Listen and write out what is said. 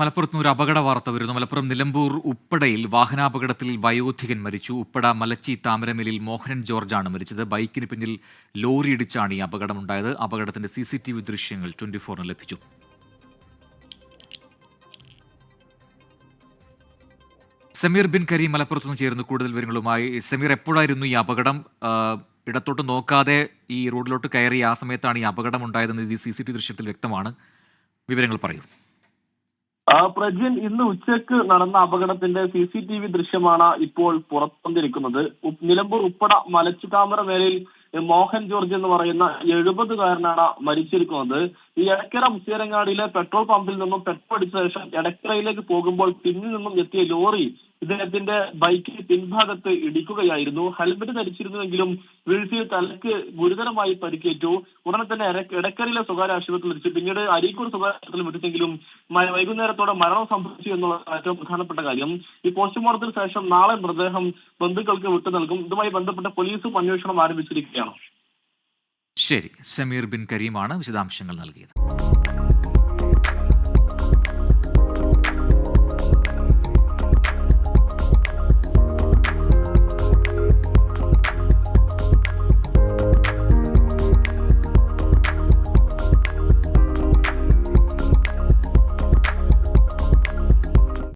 മലപ്പുറത്ത് ഒരു അപകട വാർത്ത വരുന്നു. മലപ്പുറം നിലമ്പൂർ ഉപ്പടയിൽ വാഹനാപകടത്തിൽ വയോധികൻ മരിച്ചു. ഉപ്പട മലച്ചി താമരമേലിൽ മോഹനൻ ജോർജാണ് മരിച്ചത്. ബൈക്കിന് പിന്നിൽ ലോറി ഇടിച്ചാണ് ഈ അപകടമുണ്ടായത്. അപകടത്തിന്റെ സി സി ടി വി ദൃശ്യങ്ങൾ ട്വന്റി ഫോറിന് ലഭിച്ചു. സമീർ ബിൻ കരീം മലപ്പുറത്ത് നിന്ന് ചേരുന്നു കൂടുതൽ വിവരങ്ങളുമായി. സമീർ എപ്പോഴായിരുന്നു ഈ അപകടം? ഇടത്തോട്ട് നോക്കാതെ ഈ റോഡിലോട്ട് കയറി ആ സമയത്താണ് ഈ അപകടം ഉണ്ടായതെന്ന് ഇത് സി സി ടി ദൃശ്യത്തിൽ വ്യക്തമാണ്. വിവരങ്ങൾ പറയൂ. പ്രജിൻ ഇന്ന് ഉച്ചയ്ക്ക് നടന്ന അപകടത്തിന്റെ സി സി ടി വി ദൃശ്യമാണ് ഇപ്പോൾ പുറത്തുവന്നിരിക്കുന്നത്. നിലമ്പൂർ ഉപ്പട മലച്ചുകാമറ മേലയിൽ മോഹൻ ജോർജ് എന്ന് പറയുന്ന എഴുപതുകാരനാണ് മരിച്ചിരിക്കുന്നത്. ഈ എടക്കര മുസ്ലിയരങ്ങാടിയിലെ പെട്രോൾ പമ്പിൽ നിന്നും പെട്രോൾ അടിച്ച ശേഷം എടക്കരയിലേക്ക് പോകുമ്പോൾ പിന്നിൽ നിന്നും എത്തിയ ലോറി ഇദ്ദേഹത്തിന്റെ ബൈക്കിന് പിൻഭാഗത്ത് ഇടിക്കുകയായിരുന്നു. ഹെൽമെറ്റ് ധരിച്ചിരുന്നുവെങ്കിലും വീഴ്ചയിൽ തലക്ക് ഗുരുതരമായി പരിക്കേറ്റു. ഉടനെ തന്നെ ഇടക്കരയിലെ സ്വകാര്യ ആശുപത്രിയിൽ എത്തിച്ചു പിന്നീട് അരീക്കൂർ സ്വകാര്യ ആശുപത്രിയിൽ വിട്ടിട്ടെങ്കിലും വൈകുന്നേരത്തോടെ മരണം സംഭവിച്ചു എന്നുള്ള ഏറ്റവും പ്രധാനപ്പെട്ട കാര്യം. ഈ പോസ്റ്റ്മോർട്ടത്തിന് ശേഷം നാളെ മൃതദേഹം ബന്ധുക്കൾക്ക് വിട്ടു നൽകും. ഇതുമായി ബന്ധപ്പെട്ട പോലീസും അന്വേഷണം ആരംഭിച്ചിരിക്കുകയാണ്. ശരി. സമീർ ബിൻ കരീമാണ് വിശദാംശങ്ങൾ നൽകിയത്.